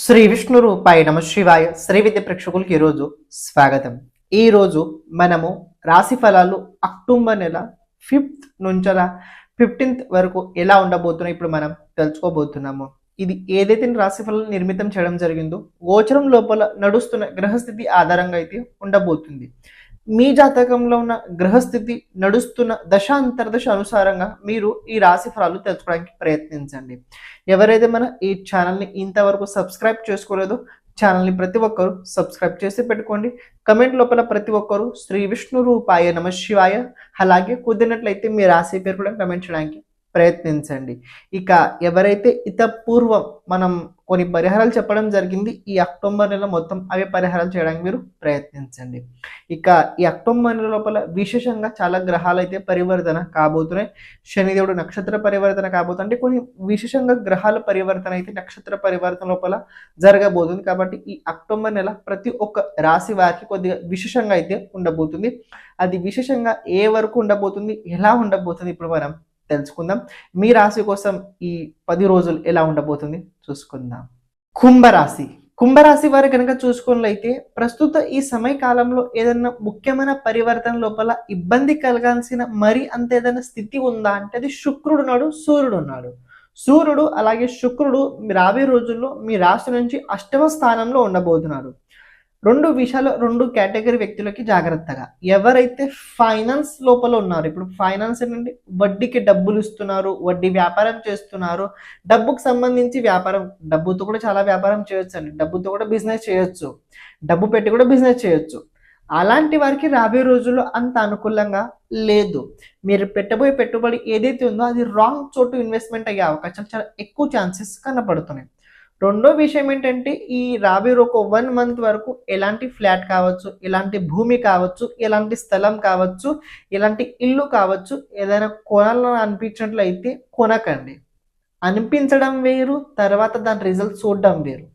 శ్రీ విష్ణు రూపాయ నమ శివాయ శ్రీ విద్య ప్రేక్షకులకి ఈరోజు స్వాగతం. ఈరోజు మనము రాశి ఫలాలు అక్టోబర్ నెల ఫిఫ్త్ నుంచల ఫిఫ్టీన్త్ వరకు ఎలా ఉండబోతున్నాయి ఇప్పుడు మనం తెలుసుకోబోతున్నాము. ఇది ఏదైతే రాశి ఫలాలు నిర్మితం చేయడం జరిగిందో గోచరం లోపల నడుస్తున్న గ్రహస్థితి ఆధారంగా అయితే ఉండబోతుంది. మీ జాతకంలో ఉన్న గ్రహస్థితి నడుస్తున్న దశ అంతర్దశ అనుసారంగా మీరు ఈ రాశి ఫలాలు తెలుసుకోవడానికి ప్రయత్నించండి. ఎవరైతే మన ఈ ఛానల్ని ఇంతవరకు సబ్స్క్రైబ్ చేసుకోలేదో ఛానల్ని ప్రతి ఒక్కరు సబ్స్క్రైబ్ చేసి పెట్టుకోండి. కమెంట్ లోపల ప్రతి ఒక్కరు శ్రీ విష్ణు రూపాయ నమ శివాయ. అలాగే కుదిరినట్లయితే మీ రాశి పేరు కూడా కమెంట్ చేయడానికి ప్రయత్నించండి. ఇక ఎవరైతే ఇతపూర్వం మనం కొన్ని పరిహారాలు చెప్పడం జరిగింది ఈ అక్టోబర్ నెల మొత్తం అవే పరిహారాలు చేయడానికి మీరు ప్రయత్నించండి. ఇక ఈ అక్టోబర్ నెల లోపల విశేషంగా చాలా గ్రహాలు అయితే పరివర్తన కాబోతున్నాయి. శనిదేవుడు నక్షత్ర పరివర్తన కాబోతుంది. అంటే కొన్ని విశేషంగా గ్రహాల పరివర్తన అయితే నక్షత్ర పరివర్తన లోపల జరగబోతుంది. కాబట్టి ఈ అక్టోబర్ నెల ప్రతి ఒక్క రాశి వారికి కొద్దిగా విశేషంగా అయితే ఉండబోతుంది. అది విశేషంగా ఏ వరకు ఉండబోతుంది ఎలా ఉండబోతుంది ఇప్పుడు మనం తెలుసుకుందాం. మీ రాశి కోసం ఈ పది రోజులు ఎలా ఉండబోతుంది చూసుకుందాం. కుంభరాశి. కుంభరాశి వారు కనుక చూసుకున్నట్లయితే ప్రస్తుత ఈ సమయకాలంలో ఏదైనా ముఖ్యమైన పరివర్తన లోపల ఇబ్బంది కలగాల్సిన మరి అంత ఏదైనా స్థితి ఉందా అంటే అది శుక్రుడు ఉన్నాడు సూర్యుడు ఉన్నాడు సూర్యుడు అలాగే శుక్రుడు రాబోయే రోజుల్లో మీ రాశి నుంచి అష్టమ స్థానంలో ఉండబోతున్నారు. రెండు విషయాలు రెండు కేటగిరీ వ్యక్తులకి జాగ్రత్తగా. ఎవరైతే ఫైనాన్స్ లోపల ఉన్నారు ఇప్పుడు ఫైనాన్స్ ఏంటంటే వడ్డీకి డబ్బులు ఇస్తున్నారు వడ్డీ వ్యాపారం చేస్తున్నారు డబ్బుకు సంబంధించి వ్యాపారం డబ్బుతో కూడా చాలా వ్యాపారం చేయొచ్చు అండి డబ్బుతో కూడా బిజినెస్ చేయొచ్చు డబ్బు పెట్టి కూడా బిజినెస్ చేయొచ్చు. అలాంటి వారికి రాబోయే రోజుల్లో అంత అనుకూలంగా లేదు. మీరు పెట్టబోయే పెట్టుబడి ఏదైతే ఉందో అది రాంగ్ చోటు ఇన్వెస్ట్మెంట్ అయ్యే అవకాశం చాలా ఎక్కువ ఛాన్సెస్ కనపడుతున్నాయి రెండో విషయం ఏంటంటే ఈ రాబోయే ఒక వన్ మంత్ వరకు ఎలాంటి ఫ్లాట్ కావచ్చు ఎలాంటి భూమి కావచ్చు ఎలాంటి స్థలం కావచ్చు ఎలాంటి ఇల్లు కావచ్చు ఏదైనా కొనాలని అనిపించినట్లయితే కొనకండి. అనిపించడం వేరు తర్వాత దాని రిజల్ట్ చూడడం వేరు.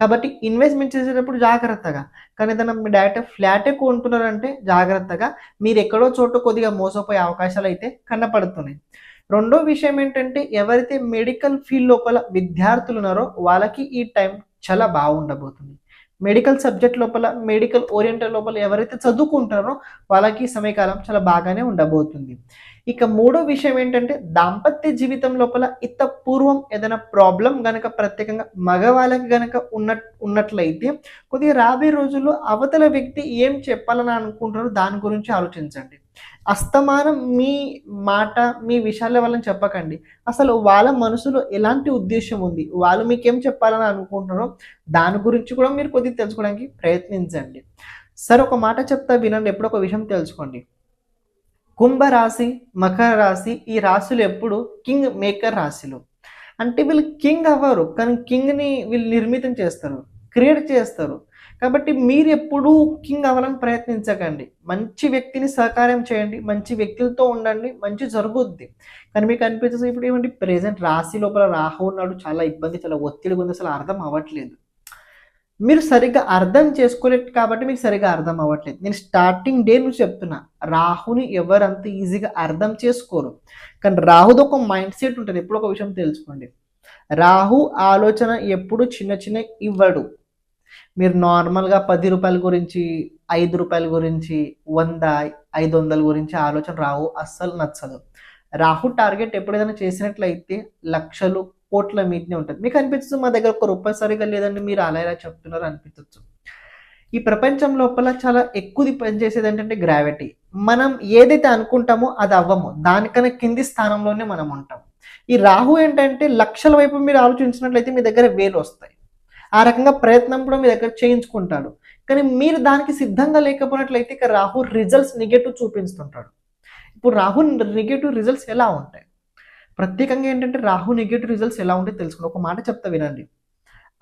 కాబట్టి ఇన్వెస్ట్మెంట్ చేసేటప్పుడు జాగ్రత్తగా కానీ ఏదైనా మీ డైరెక్ట్ ఫ్లాటే కొంటున్నారంటే జాగ్రత్తగా మీరు ఎక్కడో చోట కొద్దిగా మోసపోయే అవకాశాలు అయితే కనపడుతున్నాయి. రెండో విషయం ఏంటంటే ఎవరైతే మెడికల్ ఫీల్డ్ లోపల విద్యార్థులు ఉన్నారో వాళ్ళకి ఈ టైం చాలా బాగుండబోతుంది. మెడికల్ సబ్జెక్ట్ లోపల మెడికల్ ఓరియంటెడ్ లోపల ఎవరైతే చదువుకుంటారో వాళ్ళకి సమయకాలం చాలా బాగానే ఉండబోతుంది. ఇక మూడో విషయం ఏంటంటే దాంపత్య జీవితం లోపల ఇంత పూర్వం ఏదైనా ప్రాబ్లం గనక ప్రత్యేకంగా మగవాళ్ళకి గనక ఉన్న ఉన్నట్లయితే కొద్దిగా రాబోయే రోజుల్లో అవతల వ్యక్తి ఏం చెప్పాలని అనుకుంటారో దాని గురించి ఆలోచించండి. అస్తమానం మీ మాట మీ విషయాల వాళ్ళని చెప్పకండి. అసలు వాళ్ళ మనసులో ఎలాంటి ఉద్దేశం ఉంది? వాళ్ళు మీకేం చెప్పాలని అనుకుంటున్నారో దాని గురించి కూడా మీరు కొద్దిగా తెలుసుకోవడానికి ప్రయత్నించండి. సరే ఒక మాట చెప్తా వినండి ఎప్పుడు ఒక విషయం తెలుసుకోండి. కుంభరాశి మకర రాశి ఈ రాశులు ఎప్పుడు? కింగ్ మేకర్ రాశులు. అంటే వీళ్ళు కింగ్ అవ్వరు కానీ కింగ్ని వీళ్ళు నిర్మితం చేస్తారు క్రియేట్ చేస్తారు. కాబట్టి మీరు ఎప్పుడూ కింగ్ అవ్వాలని ప్రయత్నించకండి. మంచి వ్యక్తిని సహకారం చేయండి. మంచి వ్యక్తులతో ఉండండి. మంచి జరుగుద్ది. కానీ మీకు అనిపించేసి ఇప్పుడు ఏమంటే ప్రజెంట్ రాశి లోపల రాహు ఉన్నాడు. చాలా ఇబ్బంది చాలా ఒత్తిడి ఉంది. అసలు అర్థం అవ్వట్లేదు. మీరు సరిగ్గా అర్థం చేసుకోలేదు కాబట్టి మీకు సరిగ్గా అర్థం అవ్వట్లేదు. నేను స్టార్టింగ్ డే నుంచి చెప్తున్నా. రాహుని ఎవరు ఈజీగా అర్థం చేసుకోరు. కానీ రాహుది ఒక మైండ్ సెట్ ఉంటుంది. ఎప్పుడు ఒక విషయం తెలుసుకోండి. రాహు ఆలోచన ఎప్పుడు చిన్న చిన్న ఇవ్వడు. మీరు నార్మల్గా పది రూపాయల గురించి ఐదు రూపాయల గురించి వంద ఐదు వందల గురించి ఆలోచన రాహు అస్సలు నచ్చదు. రాహు టార్గెట్ ఎప్పుడైనా చేసినట్లయితే లక్షలు కోట్ల మీదనే ఉంటుంది. మీకు అనిపిస్తుంది మా దగ్గర ఒక రూపాయి సరిగా లేదండి మీరు అలా ఇలా చెప్తున్నారు అనిపించవచ్చు ఈ ప్రపంచం లోపల చాలా ఎక్కువది పనిచేసేది ఏంటంటే గ్రావిటీ. మనం ఏదైతే అనుకుంటామో అది అవ్వము. దానికన్నా కింది స్థానంలోనే మనం ఉంటాం. ఈ రాహు ఏంటంటే లక్షల వైపు మీరు ఆలోచించినట్లయితే మీ దగ్గర వేలు వస్తాయి. ఆ రకంగా ప్రయత్నం కూడా మీ దగ్గర చేయించుకుంటాడు. కానీ మీరు దానికి సిద్ధంగా లేకపోయినట్లయితే ఇక రాహు రిజల్ట్స్ నెగటివ్ చూపిస్తుంటాడు. ఇప్పుడు రాహు నెగటివ్ రిజల్ట్స్ ఎలా ఉంటాయి? ప్రత్యేకంగా ఏంటంటే రాహు నెగటివ్ రిజల్ట్స్ ఎలా ఉంటాయి తెలుసుకుని ఒక మాట చెప్తా వినండి.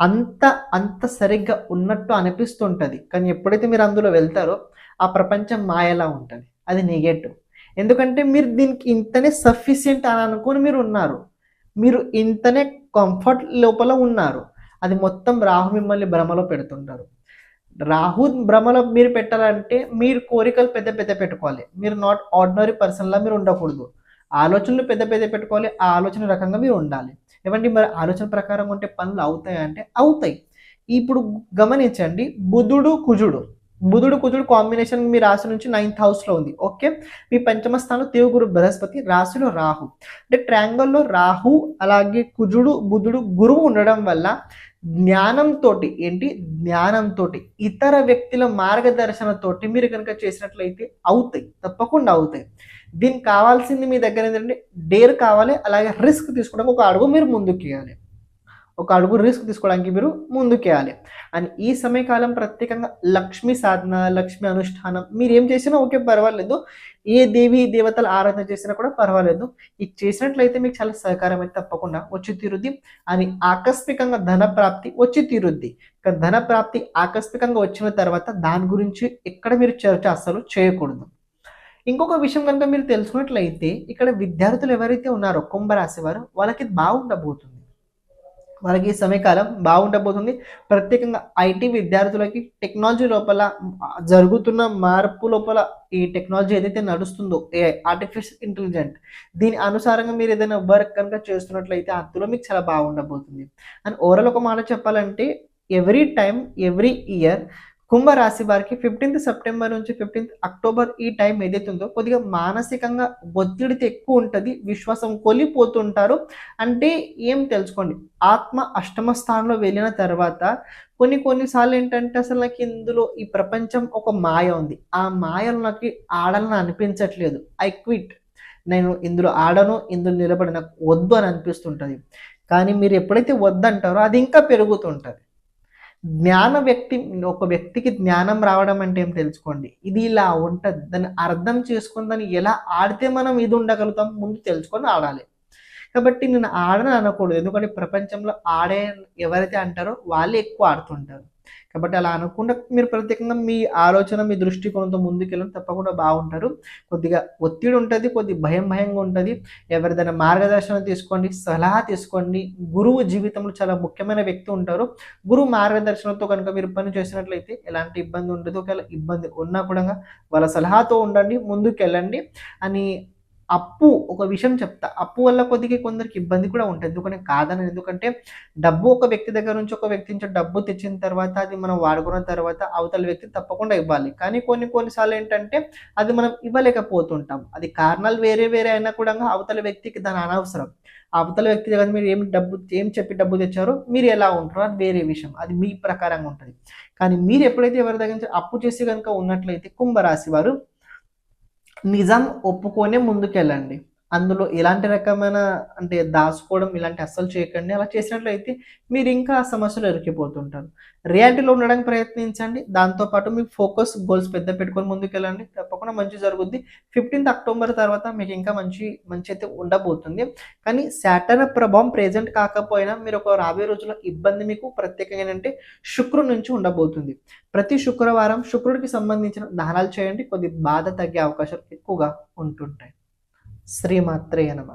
అంత అంత సరిగ్గా ఉన్నట్టు అనిపిస్తుంటుంది. కానీ ఎప్పుడైతే మీరు అందులో వెళ్తారో ఆ ప్రపంచం మాయలా ఉంటుంది. అది నెగటివ్ ఎందుకంటే మీరు దీనికి ఇంతనే సఫిషియంట్ అని అనుకుని మీరు ఉన్నారు. మీరు ఇంతనే కంఫర్ట్ లోపల ఉన్నారు. అది మొత్తం రాహు మిమ్మల్ని భ్రమలో పెడుతుంటారు. రాహు భ్రమలో మీరు పెట్టాలంటే మీరు కోరికలు పెద్ద పెద్ద పెట్టుకోవాలి. మీరు నాట్ ఆర్డినరీ పర్సన్లా మీరు ఉండకూడదు. ఆలోచనలు పెద్ద పెద్ద పెట్టుకోవాలి. ఆ ఆలోచన రకంగా మీరు ఉండాలి. ఏమండి మరి ఆలోచన ప్రకారం ఉంటే పనులు అవుతాయి అంటే అవుతాయి. ఇప్పుడు గమనించండి. బుధుడు కుజుడు. బుధుడు కుజుడు కాంబినేషన్ మీ రాశి నుంచి నైన్త్ హౌస్లో ఉంది. ఓకే? మీ పంచమ స్థానం దేవుగురు బృహస్పతి రాశిలో రాహు. అంటే ట్రాంగల్లో రాహు అలాగే కుజుడు బుధుడు గురువు ఉండడం వల్ల జ్ఞానంతో ఏంటి? జ్ఞానంతో ఇతర వ్యక్తుల మార్గదర్శనతోటి మీరు కనుక చేసినట్లయితే అవుతాయి. తప్పకుండా అవుతాయి. దీనికి కావాల్సింది మీ దగ్గర ఏంటంటే డేర్ కావాలి అలాగే రిస్క్ తీసుకోవడానికి ఒక అడుగు మీరు ముందుకు వేయాలి ఒక అడుగు రిస్క్ తీసుకోవడానికి మీరు ముందుకేయాలి. అండ్ ఈ సమయకాలం ప్రత్యేకంగా లక్ష్మీ సాధన లక్ష్మి అనుష్ఠానం మీరు ఏం చేసినా ఓకే పర్వాలేదు. ఏ దేవి దేవతల ఆరాధన చేసినా కూడా పర్వాలేదు. ఇది చేసినట్లయితే మీకు చాలా సహకారం అయితే తప్పకుండా వచ్చి తీరుద్ది. అని ఆకస్మికంగా ధన ప్రాప్తి వచ్చి తీరుద్ది. ఇక ధన ప్రాప్తి ఆకస్మికంగా వచ్చిన తర్వాత దాని గురించి ఎక్కడ మీరు చర్చ అస్సలు చేయకూడదు. ఇంకొక విషయం కనుక మీరు తెలుసుకున్నట్లయితే ఇక్కడ విద్యార్థులు ఎవరైతే ఉన్నారో కుంభరాశి వారు వాళ్ళకి బాగుండబోతుంది. మనకి ఈ సమయకాలం బాగుండబోతుంది. ప్రత్యేకంగా ఐటీ విద్యార్థులకి టెక్నాలజీ లోపల జరుగుతున్న మార్పు లోపల ఈ టెక్నాలజీ ఏదైతే నడుస్తుందో ఏ ఆర్టిఫిషియల్ ఇంటెలిజెంట్ దీని అనుసారంగా మీరు ఏదైనా వర్క్ కనుక చేస్తున్నట్లయితే అందులో మీకు చాలా బాగుండబోతుంది. అండ్ ఓవరాల్ ఒక మాట చెప్పాలంటే ఎవ్రీ టైం ఎవ్రీ ఇయర్ కుంభరాశి వారికి ఫిఫ్టీన్త్ సెప్టెంబర్ నుంచి ఫిఫ్టీన్త్ అక్టోబర్ ఈ టైం ఏదైతే ఉందో కొద్దిగా మానసికంగా ఒత్తిడితో ఎక్కువ ఉంటుంది విశ్వాసం కొలిపోతుంటారు. అంటే ఏం తెలుసుకోండి ఆత్మ అష్టమ స్థానంలో వెళ్ళిన తర్వాత కొన్ని కొన్నిసార్లు ఏంటంటే అసలు నాకు ఇందులో ఈ ప్రపంచం ఒక మాయ ఉంది. ఆ మాయలో నాకు ఆడాలని అనిపించట్లేదు. ఐ క్విట్ నేను ఇందులో ఆడను ఇందులో నిలబడి నాకు వద్దు అని అనిపిస్తుంటుంది. కానీ మీరు ఎప్పుడైతే వద్దంటారో అది ఇంకా పెరుగుతుంటుంది. జ్ఞాన వ్యక్తి ఒక వ్యక్తికి జ్ఞానం రావడం అంటే ఏం తెలుసుకోండి? ఇది ఇలా ఉంటుంది. దాన్ని అర్థం చేసుకొని దాన్ని ఎలా ఆడితే మనం ఇది ఉండగలుగుతాం ముందు తెలుసుకొని ఆడాలి. కాబట్టి నేను ఆడని అనకూడదు. ఎందుకంటే ప్రపంచంలో ఆడే ఎవరైతే అంటారో వాళ్ళే ఎక్కువ ఆడుతుంటారు. కాబట్టి అలా అనుకుండా మీరు ప్రత్యేకంగా మీ ఆలోచన మీ దృష్టికోణంతో ముందుకెళ్ళడం తప్పకుండా బాగుంటారు. కొద్దిగా ఒత్తిడి ఉంటుంది కొద్ది భయం భయంగా ఉంటుంది. ఎవరిదైనా మార్గదర్శనం తీసుకోండి సలహా తీసుకోండి. గురువు జీవితంలో చాలా ముఖ్యమైన వ్యక్తి ఉంటారు. గురువు మార్గదర్శనంతో కనుక మీరు పని చేసినట్లయితే ఎలాంటి ఇబ్బంది ఉండదు. ఒకవేళ ఇబ్బంది ఉన్నా కూడా వాళ్ళ సలహాతో ఉండండి ముందుకెళ్ళండి అని అప్పు ఒక విషయం చెప్తా. అప్పు వల్ల కొద్దిగా కొందరికి ఇబ్బంది కూడా ఉంటుంది. ఎందుకంటే కాదని ఎందుకంటే డబ్బు ఒక వ్యక్తి దగ్గర నుంచి ఒక వ్యక్తి నుంచి డబ్బు తెచ్చిన తర్వాత అది మనం వాడుకున్న తర్వాత అవతల వ్యక్తి తప్పకుండా ఇవ్వాలి. కానీ కొన్ని కొన్నిసార్లు ఏంటంటే అది మనం ఇవ్వలేకపోతుంటాం. అది కారణాలు వేరే వేరే అయినా కూడా అవతల వ్యక్తికి దాని అనవసరం. అవతల వ్యక్తి దగ్గర మీరు ఏం డబ్బు ఏం చెప్పి డబ్బు తెచ్చారో మీరు ఎలా ఉంటారో అది వేరే విషయం. అది మీ ప్రకారంగా ఉంటుంది. కానీ మీరు ఎప్పుడైతే ఎవరి దగ్గర నుంచి అప్పు చేసి కనుక ఉన్నట్లయితే కుంభరాశి వారు నిజం ఒప్పుకొని ముందుకెళ్ళండి. అందులో ఇలాంటి రకమైన అంటే దాచుకోవడం ఇలాంటి అస్సలు చేయకండి. అలా చేసినట్లయితే మీరు ఇంకా ఆ సమస్యలు ఎరికిపోతుంటారు రియాలిటీలో ఉండడానికి ప్రయత్నించండి. దాంతోపాటు మీ ఫోకస్ గోల్స్ పెద్ద పెట్టుకొని ముందుకెళ్ళండి. తప్పకుండా మంచి జరుగుద్ది. ఫిఫ్టీన్త్ అక్టోబర్ తర్వాత మీకు ఇంకా మంచి మంచి అయితే ఉండబోతుంది. కానీ శాటర్న్ ప్రభావం ప్రెజెంట్ కాకపోయినా మీరు ఒక రాబోయే రోజుల్లో ఇబ్బంది మీకు ప్రత్యేకంగా ఏంటంటే శుక్రుడి నుంచి ఉండబోతుంది. ప్రతి శుక్రవారం శుక్రుడికి సంబంధించిన దానాలు చేయండి. కొద్ది బాధ తగ్గే అవకాశాలు ఎక్కువగా ఉంటుంటాయి. శ్రీమాత్రేయ నమ.